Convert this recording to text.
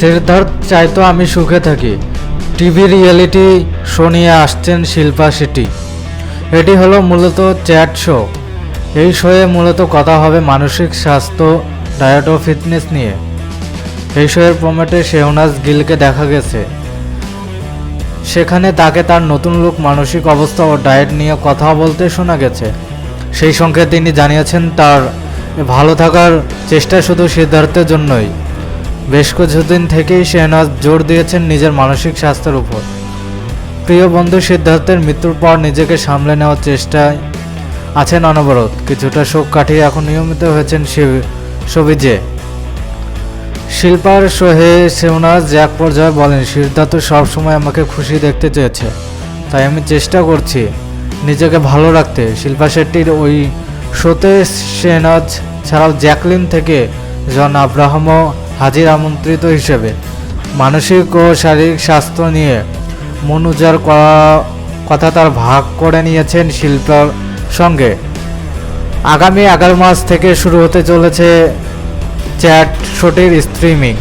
সিদ্ধার্থ চাইতো আমি সুখে থাকি। টিভি রিয়েলিটি শো নিয়ে আসছেন শিল্পা শেট্টি। এটি হলো মূলত চ্যাট শো। এই শোয়ে মূলত কথা হবে মানসিক স্বাস্থ্য, ডায়েট ও ফিটনেস নিয়ে। এই শোয়ের প্রমেটে শেহনাজ গিলকে দেখা গেছে। সেখানে তাকে তার নতুন লোক মানসিক অবস্থা ও ডায়েট নিয়ে কথা বলতে শোনা গেছে। সেই সঙ্গে তিনি জানিয়েছেন, তার ভালো থাকার চেষ্টা শুধু সিদ্ধার্থের জন্যই। বেশ কিছুদিন থেকেই শেহনাজ জোর দিয়েছেন নিজের মানসিক স্বাস্থ্যের উপর। প্রিয় বন্ধু সিদ্ধার্থের মৃত্যুর পর নিজেকে সামলে নেওয়ার চেষ্টায় আছেন অনবরত। কিছুটা শোক কাটিয়ে এখন নিয়মিত হয়েছেন সবিজে শিল্পার সোহে সেওনাজ এক পর্যায়ে বলেন, সিদ্ধার্থ সবসময় আমাকে খুশি দেখতে চেয়েছে। তাই আমি চেষ্টা করছি নিজেকে ভালো রাখতে। শিল্পা শেট্টির ওই শোতে শেহনাজ ছাড়াও জ্যাকলিন থেকে জন আব্রাহামও হাজির আমন্ত্রিত হিসেবে। মানসিক ও শারীরিক স্বাস্থ্য নিয়ে মন উজাড় করা, কথা তার ভাগ করে নিয়েছেন শিল্পার সঙ্গে। আগামী এগারো মাস থেকে শুরু হতে চলেছে চ্যাট শোটির স্ট্রিমিং